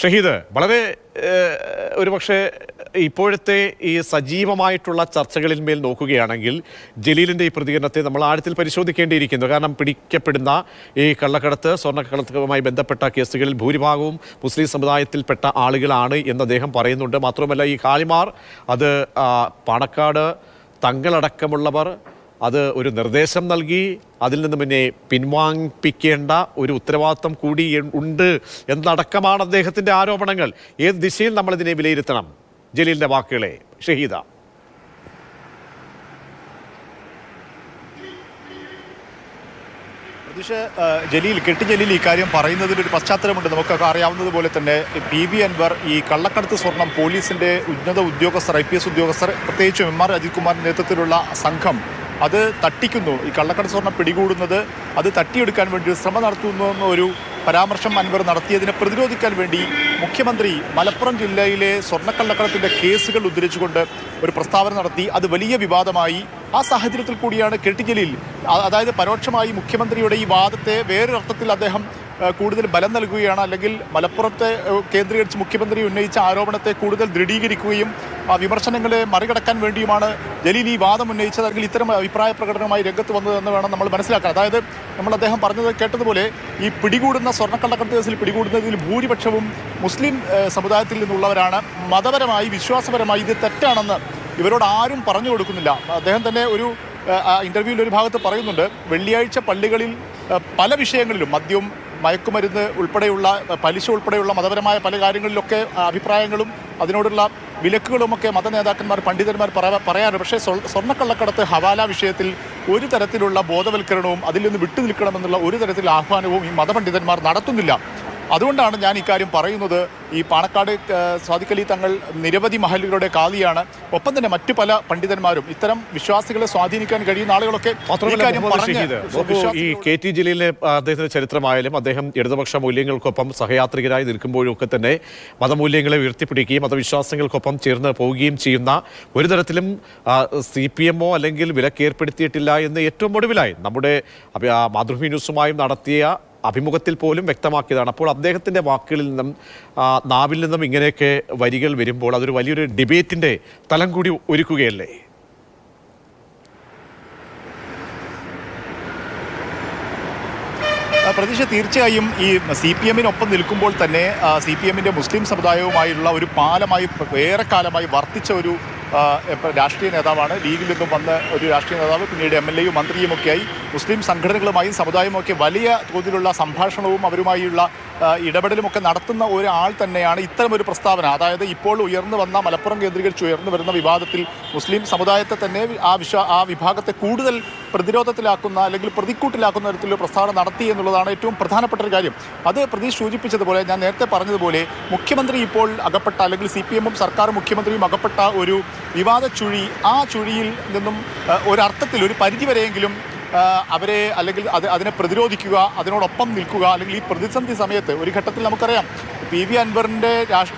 ഷഹീദ് വളരെ ഒരുപക്ഷെ ഇപ്പോഴത്തെ ഈ സജീവമായിട്ടുള്ള ചർച്ചകളിൽ മേൽ നോക്കുകയാണെങ്കിൽ ജലീലിന്റെ ഈ പ്രതികരണത്തെ നമ്മൾ ആഴത്തിൽ പരിശോധിക്കേണ്ടിയിരിക്കുന്നു. കാരണം പിടിക്കപ്പെടുന്ന ഈ കള്ളക്കടത്ത് സ്വർണക്കടത്തുമായി ബന്ധപ്പെട്ട കേസുകളിൽ ഭൂരിഭാഗവും മുസ്ലിം സമുദായത്തിൽപ്പെട്ട ആളുകളാണ് എന്ന് അദ്ദേഹം പറയുന്നുണ്ട്. മാത്രമല്ല ഈ കാളിമാർ അത് പാണക്കാട് തങ്ങളടക്കമുള്ളവർ അത് ഒരു നിർദ്ദേശം നൽകി അതിൽ നിന്ന് പിന്നെ പിൻവാങ്ങിപ്പിക്കേണ്ട ഒരു ഉത്തരവാദിത്വം കൂടി ഉണ്ട് എന്നടക്കമാണ് അദ്ദേഹത്തിന്റെ ആരോപണങ്ങൾ. ഏത് ദിശയിൽ നമ്മളിതിനെ വിലയിരുത്തണം? ജലീലിന്റെ വാക്കുകളെ. ഷഹീദ. പക്ഷേ ജലീൽ കെട്ടി ജലീൽ ഈ കാര്യം പറയുന്നതിന്റെ ഒരു പശ്ചാത്തലമുണ്ട്. നമുക്കൊക്കെ അറിയാവുന്നതുപോലെ തന്നെ പി വി അൻവർ ഈ കള്ളക്കടത്ത് സ്വർണം പോലീസിന്റെ ഉന്നത ഉദ്യോഗസ്ഥർ ഐ പി എസ് ഉദ്യോഗസ്ഥർ പ്രത്യേകിച്ചും എം ആർ അജിത് കുമാറിന്റെ നേതൃത്വത്തിലുള്ള സംഘം അത് തട്ടിക്കുന്നു. ഈ കള്ളക്കട സ്വർണം പിടികൂടുന്നത് അത് തട്ടിയെടുക്കാൻ വേണ്ടി ശ്രമം നടത്തുന്നു എന്നൊരു പരാമർശം അൻവർ നടത്തിയതിനെ പ്രതിരോധിക്കാൻ വേണ്ടി മുഖ്യമന്ത്രി മലപ്പുറം ജില്ലയിലെ സ്വർണക്കള്ളക്കടത്തിന്റെ കേസുകൾ ഉദ്ധരിച്ചുകൊണ്ട് ഒരു പ്രസ്താവന നടത്തി. അത് വലിയ വിവാദമായി. ആ സാഹചര്യത്തിൽ കൂടിയാണ് കെട്ടിക്കലിൽ അതായത് പരോക്ഷമായി മുഖ്യമന്ത്രിയുടെ ഈ വാദത്തെ വേറൊരർത്ഥത്തിൽ അദ്ദേഹം കൂടുതൽ ബലം നൽകുകയാണ്. അല്ലെങ്കിൽ മലപ്പുറത്തെ കേന്ദ്രീകരിച്ച് മുഖ്യമന്ത്രി ഉന്നയിച്ച ആരോപണത്തെ കൂടുതൽ ദൃഢീകരിക്കുകയും ആ വിമർശനങ്ങളെ മറികടക്കാൻ വേണ്ടിയുമാണ് ജലീൽ ഈ വാദം ഉന്നയിച്ചത്. അല്ലെങ്കിൽ ഇത്തരം അഭിപ്രായ പ്രകടനവുമായി രംഗത്ത് വന്നതെന്ന് വേണം നമ്മൾ മനസ്സിലാക്കാൻ. അതായത് നമ്മൾ അദ്ദേഹം പറഞ്ഞത് കേട്ടതുപോലെ ഈ പിടികൂടുന്ന സ്വർണക്കള്ളക്കടത്ത് കേസിൽ പിടികൂടുന്നതിൽ ഭൂരിപക്ഷവും മുസ്ലിം സമുദായത്തിൽ നിന്നുള്ളവരാണ്. മതപരമായി വിശ്വാസപരമായി ഇത് തെറ്റാണെന്ന് ഇവരോട് ആരും പറഞ്ഞു കൊടുക്കുന്നില്ല. അദ്ദേഹം തന്നെ ഒരു ഇന്റർവ്യൂവിൽ ഒരു ഭാഗത്ത് പറയുന്നുണ്ട് വെള്ളിയാഴ്ച പള്ളികളിൽ പല വിഷയങ്ങളിലും മദ്യവും മയക്കുമരുന്ന് ഉൾപ്പെടെയുള്ള പലിശ ഉൾപ്പെടെയുള്ള മതപരമായ പല കാര്യങ്ങളിലൊക്കെ അഭിപ്രായങ്ങളും അതിനോടുള്ള വിലക്കുകളുമൊക്കെ മത നേതാക്കന്മാർ പണ്ഡിതന്മാർ പറയാ- പറയാറുണ്ട് പക്ഷേ സ്വ- സ്വർണക്കള്ളക്കടത്ത് ഹവാല വിഷയത്തിൽ ഒരു തരത്തിലുള്ള ബോധവൽക്കരണവും അതിൽ നിന്ന് വിട്ടുനിൽക്കണമെന്നുള്ള ഒരു തരത്തിലുള്ള ആഹ്വാനവും ഈ മതപണ്ഡിതന്മാർ നടത്തുന്നില്ല. അതുകൊണ്ടാണ് ഞാൻ ഇക്കാര്യം പറയുന്നത്. ഈ പാണക്കാട് സ്വാദിക്കലി തങ്ങൾ നിരവധി മഹലുകളുടെ കാലിയാണ്. ഒപ്പം തന്നെ മറ്റു പല പണ്ഡിതന്മാരും. ഇത്തരം വിശ്വാസികളെ സ്വാധീനിക്കാൻ കഴിയുന്ന ആളുകളൊക്കെ ഈ കെ ടി ജലീലിനെ അദ്ദേഹത്തിന്റെ ചരിത്രമായാലും അദ്ദേഹം ഇടതുപക്ഷ മൂല്യങ്ങൾക്കൊപ്പം സഹയാത്രികരായി നിൽക്കുമ്പോഴും ഒക്കെ തന്നെ മതമൂല്യങ്ങളെ ഉയർത്തിപ്പിടിക്കുകയും മതവിശ്വാസങ്ങൾക്കൊപ്പം ചേർന്ന് പോവുകയും ചെയ്യുന്ന ഒരു തരത്തിലും സി പി എമ്മോ അല്ലെങ്കിൽ വിലക്കേർപ്പെടുത്തിയിട്ടില്ല എന്ന് ഏറ്റവും ഒടുവിലായി നമ്മുടെ മാതൃഭൂമി ന്യൂസുമായും നടത്തിയ അഭിമുഖത്തിൽ പോലും വ്യക്തമാക്കിയതാണ്. അപ്പോൾ അദ്ദേഹത്തിന്റെ വാക്കുകളിൽ നിന്നും നാവിൽ നിന്നും ഇങ്ങനെയൊക്കെ വരികൾ വരുമ്പോൾ അതൊരു വലിയൊരു ഡിബേറ്റിന്റെ തലം കൂടി ഒരുക്കുകയല്ലേ? പ്രതീക്ഷ തീർച്ചയായും ഈ സി പി എമ്മിനൊപ്പം നിൽക്കുമ്പോൾ തന്നെ സി പി എമ്മിന്റെ മുസ്ലിം സമുദായവുമായുള്ള ഒരു പാലമായി ഏറെക്കാലമായി വർത്തിച്ച ഒരു രാഷ്ട്രീയ നേതാവാണ്. ലീഗിൽ നിന്നും വന്ന ഒരു രാഷ്ട്രീയ നേതാവ് പിന്നീട് എം എൽ എയും മന്ത്രിയുമൊക്കെയായി മുസ്ലിം സംഘടനകളുമായും സമുദായവുമൊക്കെ വലിയ തോതിലുള്ള സംഭാഷണവും അവരുമായുള്ള ഇടപെടലുമൊക്കെ നടത്തുന്ന ഒരാൾ തന്നെയാണ് ഇത്തരം ഒരു പ്രസ്താവന. അതായത് ഇപ്പോൾ ഉയർന്നു വന്ന മലപ്പുറം കേന്ദ്രീകരിച്ച് ഉയർന്നു വരുന്ന വിവാദത്തിൽ മുസ്ലിം സമുദായത്തെ തന്നെ ആ വിശ്വ ആ വിഭാഗത്തെ കൂടുതൽ പ്രതിരോധത്തിലാക്കുന്ന അല്ലെങ്കിൽ പ്രതിക്കൂട്ടിലാക്കുന്ന തരത്തിലുള്ള പ്രസ്താവന നടത്തി എന്നുള്ളതാണ് ഏറ്റവും പ്രധാനപ്പെട്ട ഒരു കാര്യം. അത് പ്രതീഷ് സൂചിപ്പിച്ചതുപോലെ ഞാൻ നേരത്തെ പറഞ്ഞതുപോലെ മുഖ്യമന്ത്രി ഇപ്പോൾ അകപ്പെട്ട അല്ലെങ്കിൽ സി പി എമ്മും സർക്കാർ മുഖ്യമന്ത്രിയും അകപ്പെട്ട ഒരു വിവാദ ചുഴി ആ ചുഴിയിൽ നിന്നും ഒരർത്ഥത്തിൽ ഒരു പരിധിവരെയെങ്കിലും അവരെ അല്ലെങ്കിൽ അത് അതിനെ പ്രതിരോധിക്കുക അതിനോടൊപ്പം നിൽക്കുക അല്ലെങ്കിൽ ഈ പ്രതിസന്ധി സമയത്ത് ഒരു ഘട്ടത്തിൽ നമുക്കറിയാം പി വി അൻവറിന്റെ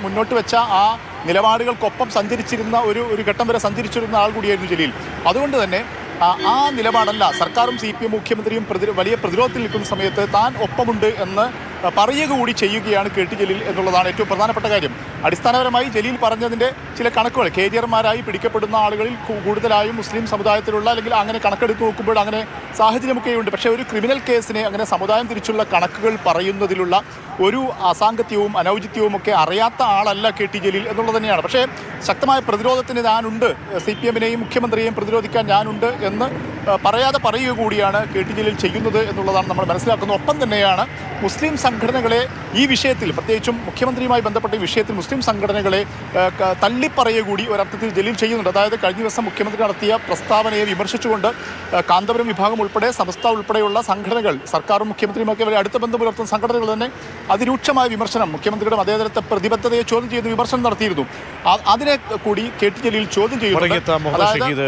മുന്നോട്ട് വെച്ച ആ നിലപാടുകൾക്കൊപ്പം സഞ്ചരിച്ചിരുന്ന ഒരു ഒരു ഘട്ടം വരെ സഞ്ചരിച്ചിരുന്ന ആൾ കൂടിയായിരുന്നു ജലീൽ. അതുകൊണ്ട് തന്നെ ആ- നിലപാടല്ല. സർക്കാരും സി പി എം മുഖ്യമന്ത്രിയും വലിയ പ്രതിരോധത്തിൽ നിൽക്കുന്ന സമയത്ത് താൻ ഒപ്പമുണ്ട് എന്ന് പറയുക കൂടി ചെയ്യുകയാണ് കെ ടി ജലീൽ എന്നുള്ളതാണ് ഏറ്റവും പ്രധാനപ്പെട്ട കാര്യം. അടിസ്ഥാനപരമായി ജലീൽ പറഞ്ഞതിന്റെ ചില കണക്കുകൾ കെ കേരിയർമാരായി പിടിക്കപ്പെടുന്ന ആളുകളിൽ കൂടുതലായും മുസ്ലിം സമുദായത്തിലുള്ള അല്ലെങ്കിൽ അങ്ങനെ കണക്കെടുത്ത് നോക്കുമ്പോൾ അങ്ങനെ സാഹചര്യമൊക്കെയുണ്ട്. പക്ഷേ ഒരു ക്രിമിനൽ കേസിനെ അങ്ങനെ സമുദായം തിരിച്ചുള്ള കണക്കുകൾ പറയുന്നതിലുള്ള ഒരു അസാങ്കത്യവും അനൗചിത്യവും ഒക്കെ അറിയാത്ത ആളല്ല കെ ടി ജലീൽ എന്നുള്ളത് തന്നെയാണ്. പക്ഷേ ശക്തമായ പ്രതിരോധത്തിന് ഞാനുണ്ട് സി പി എമ്മിനെയും മുഖ്യമന്ത്രിയെയും പ്രതിരോധിക്കാൻ ഞാനുണ്ട് എന്ന് പറയാതെ പറയുക കൂടിയാണ് കെ ടി ജലീൽ ചെയ്യുന്നത് എന്നുള്ളതാണ് നമ്മൾ മനസ്സിലാക്കുന്നത്. ഒപ്പം തന്നെയാണ് മുസ്ലിം സംഘടനകളെ ഈ വിഷയത്തിൽ പ്രത്യേകിച്ചും മുഖ്യമന്ത്രിയുമായി ബന്ധപ്പെട്ട ഈ വിഷയത്തിൽ മുസ്ലിം സംഘടനകളെ തള്ളിപ്പറയുക കൂടി ഒരർത്ഥത്തിൽ ജലീൽ ചെയ്യുന്നുണ്ട്. അതായത് കഴിഞ്ഞ ദിവസം മുഖ്യമന്ത്രി നടത്തിയ പ്രസ്താവനയെ വിമർശിച്ചുകൊണ്ട് കാന്തപുരം വിഭാഗം ഉൾപ്പെടെ സമസ്ത ഉൾപ്പെടെയുള്ള സംഘടനകൾ സർക്കാരും മുഖ്യമന്ത്രിയുമൊക്കെ വരെ അടുത്ത ബന്ധം പുലർത്തുന്ന സംഘടനകൾ തന്നെ അതിരൂക്ഷമായ വിമർശനം മുഖ്യമന്ത്രിയുടെ മതേതരത്തെ പ്രതിബദ്ധതയെ ചോദ്യം ചെയ്ത് വിമർശനം നടത്തിയിരുന്നു. അതിനെ കൂടി കെ ടി ജലീൽ ചോദ്യം ചെയ്യുന്നു അതായത്